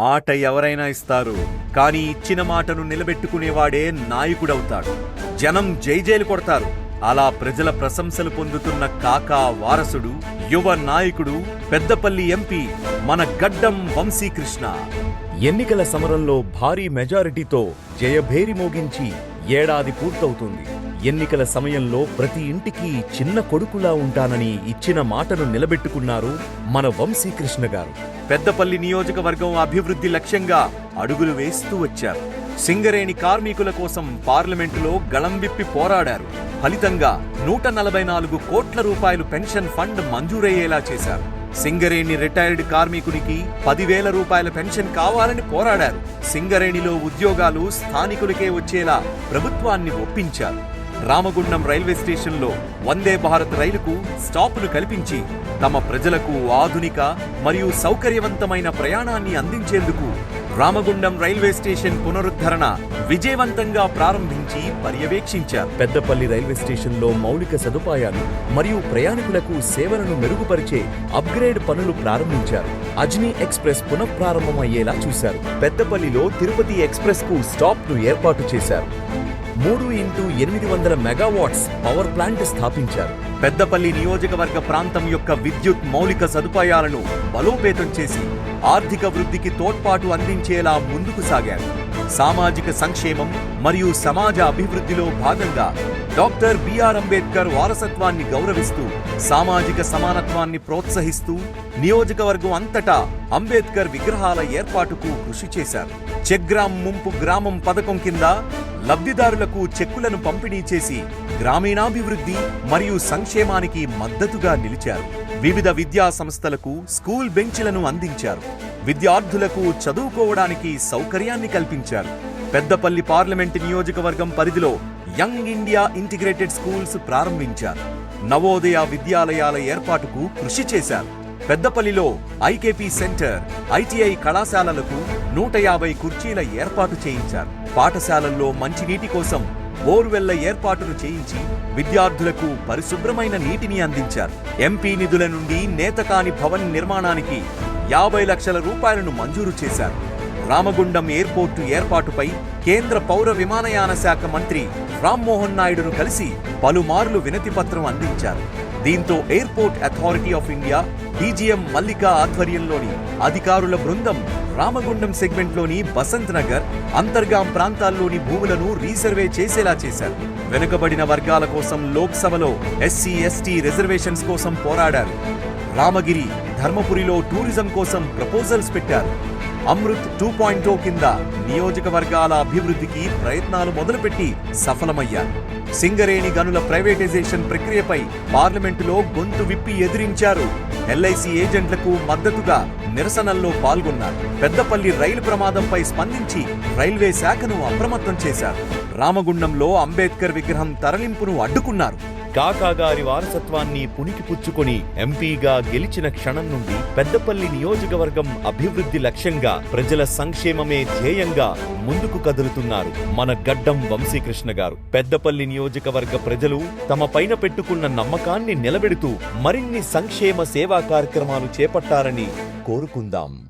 మాట ఎవరైనా ఇస్తారు కానీ ఇచ్చిన మాటను నిలబెట్టుకునేవాడే నాయకుడవుతాడు. జనం జైజైలు కొడతారు. అలా ప్రజల ప్రశంసలు పొందుతున్న కాకా వారసుడు యువ నాయకుడు పెద్దపల్లి ఎంపీ మన గడ్డం వంశీకృష్ణ. ఎన్నికల సమరంలో భారీ మెజారిటీతో జయభేరి మోగించి ఏడాది పూర్తవుతుంది. ఎన్నికల సమయంలో ప్రతి ఇంటికి చిన్న కొడుకులా ఉంటానని ఇచ్చిన మాటను నిలబెట్టుకున్నారు మన వంశీకృష్ణ గారు. పెద్దపల్లి నియోజకవర్గం అభివృద్ధి లక్ష్యంగా అడుగులు వేస్తూ వచ్చారు. సింగరేణి కార్మికుల కోసం పార్లమెంటులో గళం విప్పి పోరాడారు. ఫలితంగా నూట నలభై నాలుగు కోట్ల రూపాయలు పెన్షన్ ఫండ్ మంజూరయ్యేలా చేశారు. సింగరేణి రిటైర్డ్ కార్మికునికి పదివేల రూపాయల పెన్షన్ కావాలని పోరాడారు. సింగరేణిలో ఉద్యోగాలు స్థానికులకే వచ్చేలా ప్రభుత్వాన్ని ఒప్పించారు. రామగుండం రైల్వే స్టేషన్లో వందే భారత్ రైలుకు స్టాపులు కల్పించి తమ ప్రజలకు ఆధునిక మరియు సౌకర్యవంతమైన ప్రయాణాన్ని అందించేందుకు రామగుండం రైల్వే స్టేషన్ పునరుద్ధరణ విజయవంతంగా ప్రారంభించి పర్యవేక్షించారు. పెద్దపల్లి రైల్వే స్టేషన్లో మౌలిక సదుపాయాలు మరియు ప్రయాణికులకు సేవలను మెరుగుపరిచే అప్గ్రేడ్ పనులు ప్రారంభించారు. అజ్నీ ఎక్స్ప్రెస్ పునఃప్రారంభమయ్యేలా చూశారు. పెద్దపల్లిలో తిరుపతి ఎక్స్ప్రెస్కు స్టాప్ను ఏర్పాటు చేశారు. మూడు ఇంటూ ఎనిమిది వందల మెగావాట్స్ పవర్ ప్లాంట్ స్థాపించారు. పెద్దపల్లి నియోజకవర్గ ప్రాంతం యొక్క విద్యుత్ మౌలిక సదుపాయాలను బలోపేతం చేసి ఆర్థిక వృద్ధికి తోడ్పాటు అందించేలా ముందుకు సాగారు. సామాజిక సంక్షేమం మరియు సమాజ అభివృద్ధిలో భాగంగా డాక్టర్ బిఆర్ అంబేద్కర్ వారసత్వాన్ని గౌరవిస్తూ సామాజిక సమానత్వాన్ని ప్రోత్సహిస్తూ నియోజకవర్గం అంతటా అంబేద్కర్ విగ్రహాల ఏర్పాటుకు కృషి చేశారు. చెగ్రామ్ ముంపు గ్రామం పథకం కింద లబ్ధిదారులకు చెక్కులను పంపిణీ చేసి గ్రామీణాభివృద్ధి మరియు సంక్షేమానికి మద్దతుగా నిలిచారు. వివిధ విద్యా సంస్థలకు స్కూల్ బెంచ్లను అందించారు. విద్యార్థులకు చదువుకోవడానికి సౌకర్యాన్ని కల్పించారు. పెద్దపల్లి పార్లమెంటు నియోజకవర్గం పరిధిలో యంగ్ ఇండియా ఇంటిగ్రేటెడ్ స్కూల్స్ ప్రారంభించారు. నవోదయ విద్యాలయాల ఏర్పాటుకు కృషి చేశారు. పెద్దపల్లిలో ఐకేపీ సెంటర్ ఐటీఐ కళాశాలలకు నూట యాభై కుర్చీల ఏర్పాటు చేయించారు. పాఠశాలల్లో మంచినీటి కోసం బోర్వెల్ల ఏర్పాటును చేయించి విద్యార్థులకు పరిశుభ్రమైన నీటిని అందించారు. ఎంపీ నిధుల నుండి నేతకాని భవన్ నిర్మాణానికి యాభై లక్షల రూపాయలను మంజూరు చేశారు. రామగుండం ఎయిర్పోర్టు ఏర్పాటుపై కేంద్ర పౌర విమానయాన శాఖ మంత్రి రామ్మోహన్ నాయుడును కలిసి పలుమార్లు వినతి పత్రం అందించారు. దీంతో airport authority of India DGM Mallika ఆధ్వర్యంలోని అధికారుల బృందం రామగుండం సెగ్మెంట్లోని బసంత్ నగర్ అంతర్గాం ప్రాంతాల్లోని భూములను రీసర్వే చేసేలా చేశారు. వెనుకబడిన వర్గాల కోసం లోక్సభలో ఎస్సీ ఎస్టీ రిజర్వేషన్స్ కోసం పోరాడారు. రామగిరి ధర్మపురిలో టూరిజం కోసం ప్రపోజల్స్ పెట్టారు. అమృత్ టూ పాయింట్ కింద నియోజకవర్గాల అభివృద్ధికి ప్రయత్నాలు మొదలుపెట్టి సఫలమయ్యారు. సింగరేణి గనుల ప్రైవేటైజేషన్ ప్రక్రియపై పార్లమెంటులో గొంతు విప్పి ఎదిరించారు. ఎల్ఐసి ఏజెంట్లకు మద్దతుగా నిరసనల్లో పాల్గొన్నారు. పెద్దపల్లి రైలు ప్రమాదంపై స్పందించి రైల్వే శాఖను అప్రమత్తం చేశారు. రామగుండంలో అంబేద్కర్ విగ్రహం తరలింపును అడ్డుకున్నారు. కాకా గారి వారసత్వాన్ని పుణికిపుచ్చుకొని ఎంపీగా గెలిచిన క్షణం నుండి పెద్దపల్లి నియోజకవర్గం అభివృద్ధి లక్ష్యంగా ప్రజల సంక్షేమమే ధ్యేయంగా ముందుకు కదులుతున్నారు మన గడ్డం వంశీకృష్ణ గారు. పెద్దపల్లి నియోజకవర్గ ప్రజలు తమ పైన పెట్టుకున్న నమ్మకాన్ని నిలబెడుతూ మరిన్ని సంక్షేమ సేవా కార్యక్రమాలు చేపట్టాలని కోరుకుందాం.